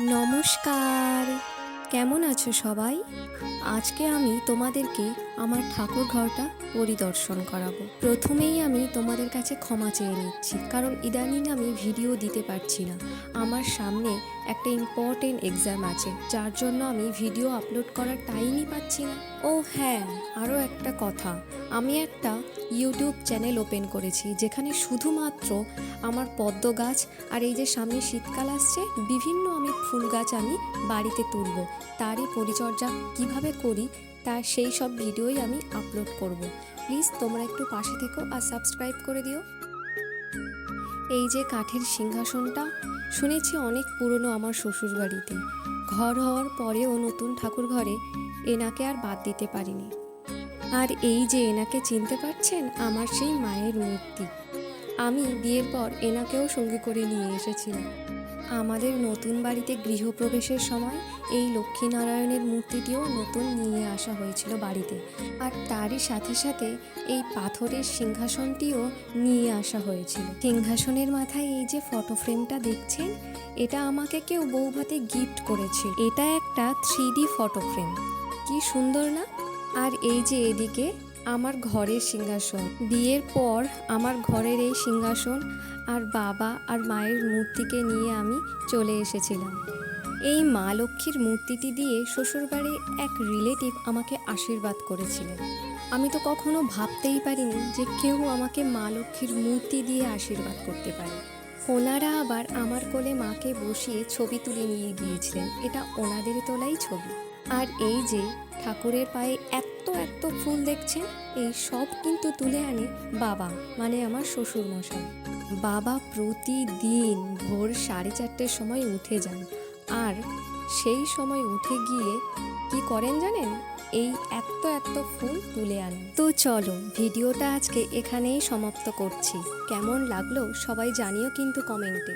নমস্কার। কেমন আছো সবাই? আজকে আমি তোমাদেরকে আমার ঠাকুর ঘরটা পরিদর্শন করাবো। প্রথমেই আমি তোমাদের কাছে ক্ষমা চেয়ে নিচ্ছি, কারণ ইদানিং আমি ভিডিও দিতে পারছি না। আমার সামনে একটা ইম্পর্টেন্ট এক্সাম আছে, যার জন্য আমি ভিডিও আপলোড করার টাইমই পাচ্ছি না। ও হ্যাঁ আরও একটা কথা। আমি একটা ইউটিউব চ্যানেল ওপেন করেছি, যেখানে শুধুমাত্র আমার পদ্ম গাছ আর এই যে সামনে শীতকাল আসছে, বিভিন্ন আমি ফুল গাছ আমি বাড়িতে তুলব। তারই পরিচর্যা কীভাবে করি তা সেই সব ভিডিওই আমি আপলোড করব। প্লিজ তোমরা একটু পাশে থেকো আর সাবস্ক্রাইব করে দিও। এই যে কাঠের সিংহাসনটা, শুনেছি অনেক পুরনো আমার শ্বশুর বাড়িতে ঘর হওয়ার পরেও নতুন ঠাকুর ঘরে এনাকে আর বাদ দিতে পারিনি। আর এই যে এনাকে চিনতে পারছেন, আমার সেই মায়ের মূর্তি। আমি বিয়ের পর এনাকেও সঙ্গে করে নিয়ে এসেছিলাম। আমাদের নতুন বাড়িতে গৃহপ্রবেশের সময় এই লক্ষ্মীনারায়ণের মূর্তিটিও নতুন নিয়ে আসা হয়েছিল বাড়িতে। আর তারই সাথে সাথে এই পাথরের সিংহাসনটিও নিয়ে আসা হয়েছিল। সিংহাসনের মাথায় এই যে ফটো ফ্রেমটা দেখছেন, এটা আমাকে কেউ বৌভাতে গিফট করেছে। এটা একটা থ্রি ডি ফটো ফ্রেম। কি সুন্দর না? আর এই যে এদিকে আমার ঘরের সিংহাসন। বিয়ের পর আমার ঘরের এই সিংহাসন আর বাবা আর মায়ের মূর্তিকে নিয়ে আমি চলে এসেছিলাম। এই মা লক্ষ্মীর মূর্তিটি দিয়ে শ্বশুরবাড়ি এক রিলেটিভ আমাকে আশীর্বাদ করেছিলেন। আমি তো কখনো ভাবতেই পারিনি যে কেউ আমাকে মা লক্ষ্মীর মূর্তি দিয়ে আশীর্বাদ করতে পারে। ওনারা আবার আমার কোলে মাকে বসিয়ে ছবি তুলে নিয়ে গিয়েছিলেন। এটা ওনাদের তোলাই ছবি। আর এই যে ঠাকুরের পায়ে এত এত ফুল দেখছেন? এই সব কিন্তু তুলে আনে বাবা মানে আমার শ্বশুর মশাই বাবা প্রতিদিন ভোর সাড়ে চারটের সময় উঠে যান। আর সেই সময় উঠে গিয়ে কি করেন জানেন? এই এত এত ফুল তুলে আনেন। তো চলো, ভিডিওটা আজকে এখানেই সমাপ্ত করছি। কেমন লাগল সবাই জানিও কিন্তু কমেন্টে।